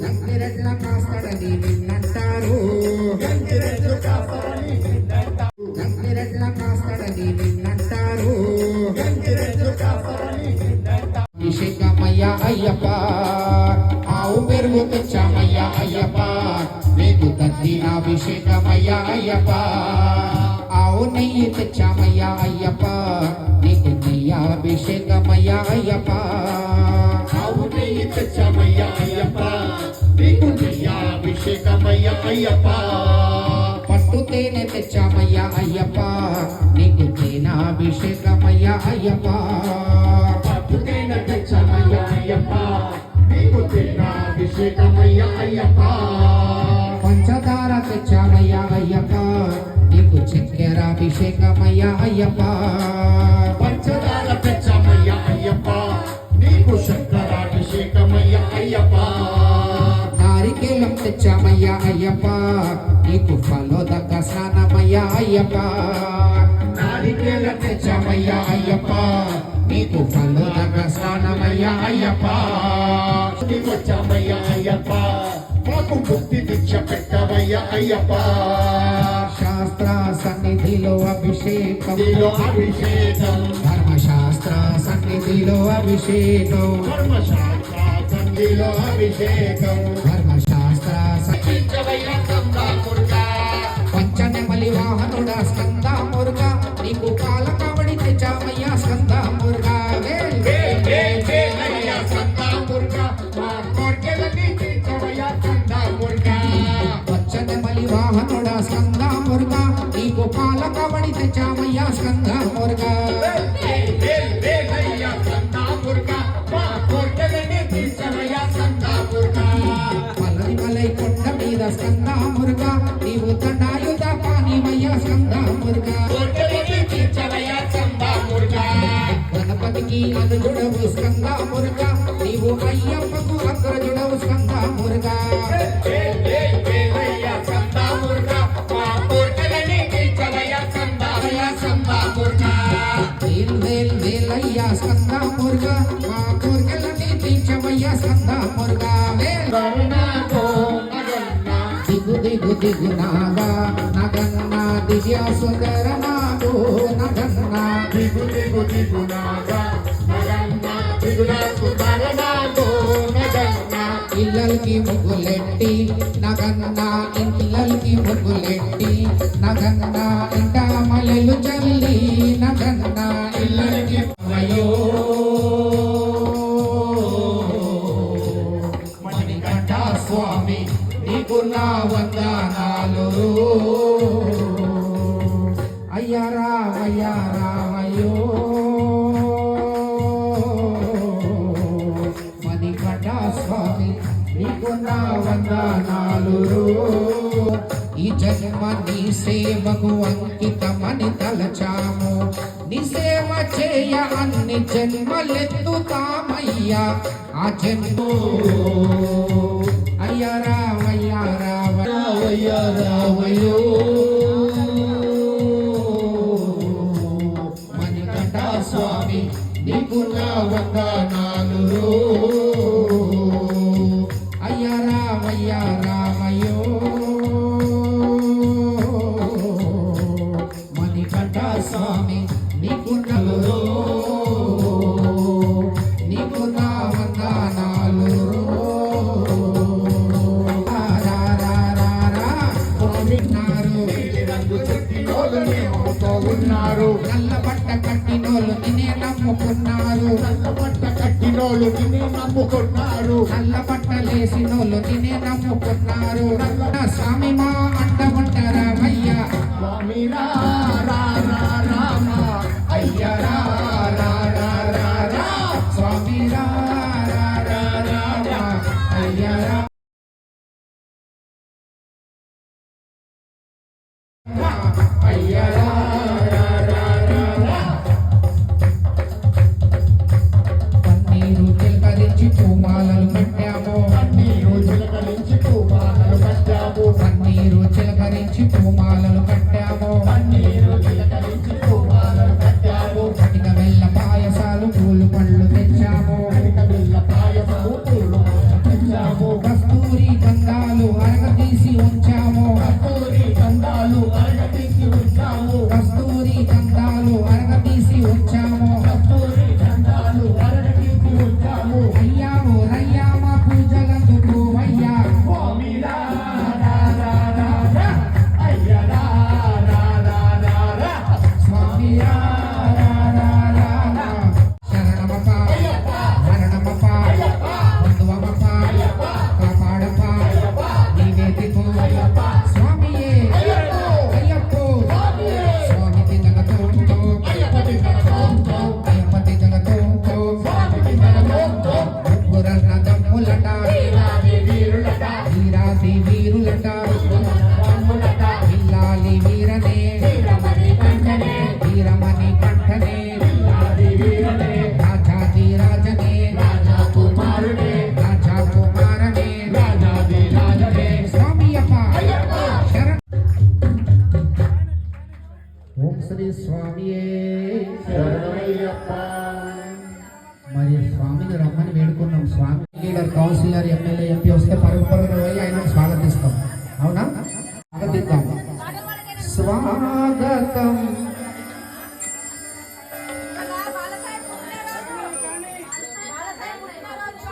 గంగిరెడ్ల కాస్తాడని నిన్నంటారు గంగిరెద్దు కాస్తారని నిన్నంటారు. గంగిరెడ్ల కాస్తాడని నిన్నంటారు గంగిరెద్దు కాస్తారని నిన్నంటారు. అభిషేకమయ్య అయ్యప్ప ఆవు పెరుగు తెచ్చామయ్య అయ్యప్ప నీకు తద్దిన అభిషేకమయ్య అయ్యప్ప అభిషేకమయ్య అయ్యప్ప పట్టు తేనె తెచ్చామయ్య అయ్యప్ప నీకు తేనె అభిషేకమయ్య అయ్యప్ప పట్టుకైన తెచ్చామయ్య అయ్యప్ప నీకు అభిషేకమయ్య అయ్యప్ప పంచదార తెచ్చామయ్య అయ్యప్ప నీకు చక్కెర అభిషేకమయ్య అయ్యప్ప పంచదార తెచ్చామయ్య అయ్యప్ప నీకు శంకరాభిషేకమయ్య అయ్యప్ప నారికేలం తెచ్చామయ్య అయ్యప్ప. నీకు ఫలోదక స్నానమయ్య అయ్యప్ప. నారికేల తెచ్చామయ్య అయ్యప్ప. నీకు ఫలోదక స్నానమయ్య అయ్యప్ప. వచ్చామయ్య అయ్యప్ప. మాకు ముక్తి దీక్ష పెట్టవయ్య అయ్యప్ప. శాస్త్ర సన్నిధిలో అభిషేకం. అభిషేకం. ధర్మశాస్త్ర సన్నిధిలో అభిషేకం. ధర్మశాస్త్ర తండ్రిలో అభిషేకం. ధర్మశాస్త్ర స్కంద మురుగా నీకు పాల కావడి తెచ్చామయ్య స్కంద మురుగా मुर्गा ಚವಯ ಚಂದ ಮುರ್ಗಾ ಗಣಪತಿಗೆ ಅದು ಜುಡವು ಸ್ಕಂದ ಮುರ್ಗಾ ನೀವು ಅಯ್ಯಪ್ಪಗೂ ಅಗ್ರ ಜುಡವು ಸ್ಕಂದ ಮುರ್ಗಾ मुर्गा माँ मुर्गा लगी बीच मैया संदा मुर्गा वे गरुणा को दिगु दिगु दिगु नागा కోరికలన్నీ తీర్చవయ్యా స్కంద మురుగా దిగు దిగు దిగు నాగా నగన్న సుందర నగన్న ఇళ్ళకి ముగ్గులెట్టి నగన్న ఇంటిల్లకి ముగ్గులెట్టి నగన్న ఇంట మలెలు చల్లి నగన్న ఇళ్ళకి అయ్యో మణికంఠ స్వామి నీకు నా వందనాలు ఈ జన్మ నీ సేవకు అంకితమని తలచాము. నీ సేవ చేయ అన్ని జన్మలెత్తుతామయ్యా. ఆ జన్మో నమ్ముకున్నారు. నల్ల బట్టలేసినోళ్ళు నిన్నే నమ్ముకున్నారు. నా స్వామి మా అంట ఉంటారామయ్యా స్వామి రా చిలకరించి పూమాలలు కట్టాము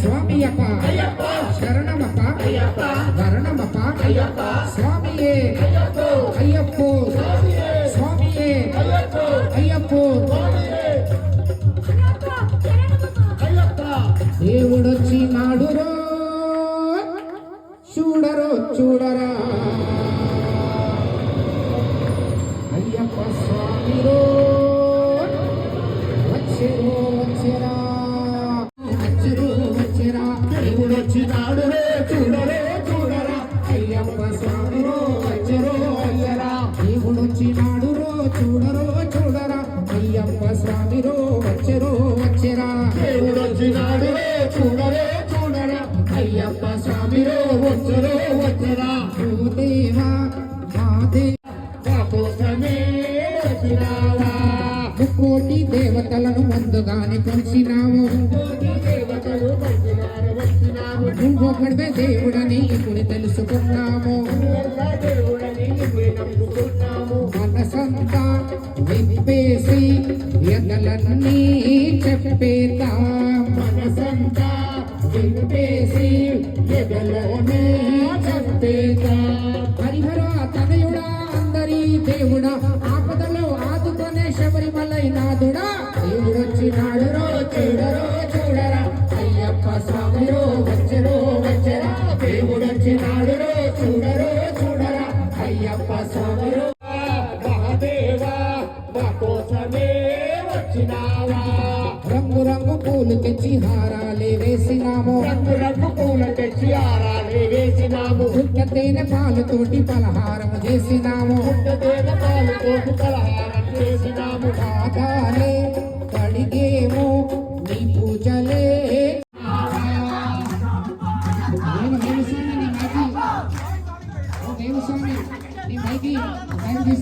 స్వామి అప్ప శరణమప్ప వర్ణమప్ప స్వామియే అయ్యప్పో స్వామియే అయ్యప్పో దేవుడొచ్చి నాడురో చూడరో చూడరా దేవుడొచ్చినాడు రే చూడరే చూడరా అయ్యప్ప దేవుడొచ్చినాడు రో చూడరో చూడరా. అయ్యప్ప స్వామిరో దేవుడొచ్చినాడు రే చూడరే చూడరా అయ్యప్ప స్వామిరో దేవా కోసమే వచ్చినావా దేవతలను ముందుగానే కొలిసినావు దేవుడని ఇప్పుడు తెలుసుకున్నాము. నువ్వెల్లా దేవుడని మనసంతా విప్పేసి ఎదలన్నీ చెప్పేద్దాం. మనసంతా విప్పేసి ఎదలోనే చెప్పేద్దాం. హరిహర తనయుడా అందరి దేవుడా ఆపదలో ఆదుకునే శబరిమలై నాదుడా. దేవుడొచ్చినాడు రో చూడరో చూడరా అయ్యప్ప స్వామిరో వచ్చరో అయ్యప్ప స్వామిరో మహాదేవా మా కోసమే వచ్చినావా? రంగు రంగు పూలు తెచ్చి హారాలే వేసినాము. రంగు రంగు పూల తెచ్చి ఆరాలే వేసినాము. పుట్ట తేనె పాలతోటి పలహారం చేసినాము. పుట్టదేవ పాలతోటి పలహారం చేసినాము. పాదాలే మైకి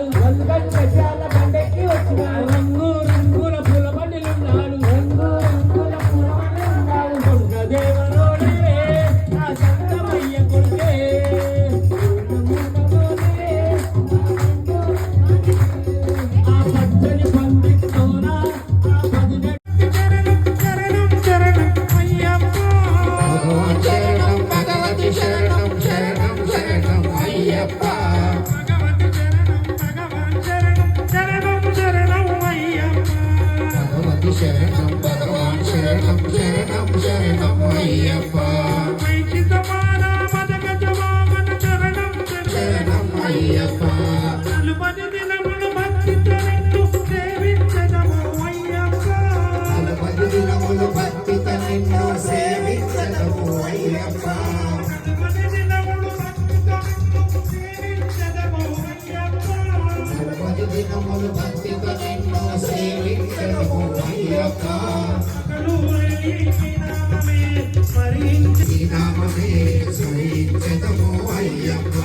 காலி வல்வன் கஜால యొక్క నామమే స్మరించదము అయ్యప్ప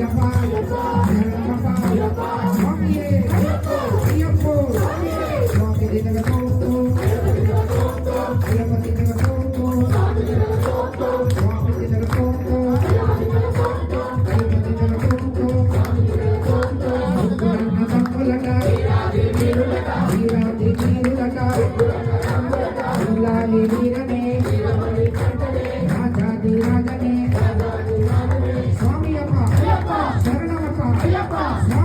อย่าพาย Wow.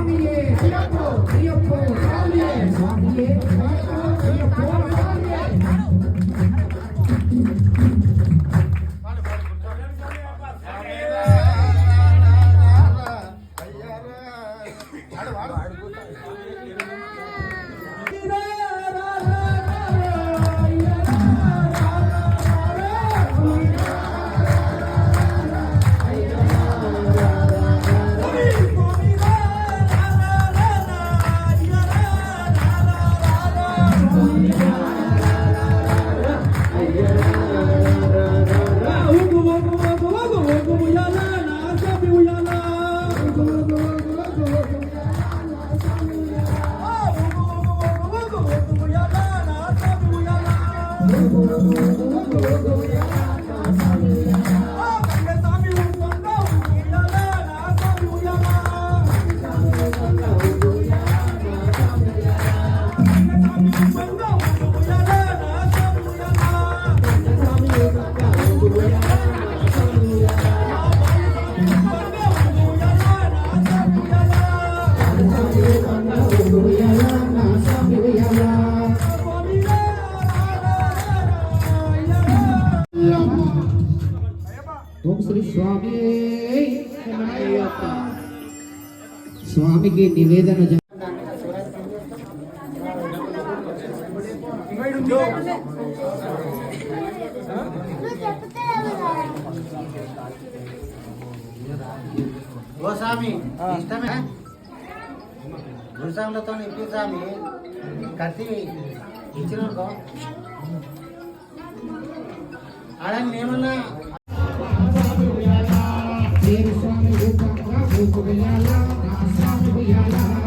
నివేదన గోస్వామి ఇష్టమే? గురుస్వాములతో ఇప్పించామి కత్తి ఇచ్చిన అలా నేనున్నా. Kubiala, Asa Kubiala.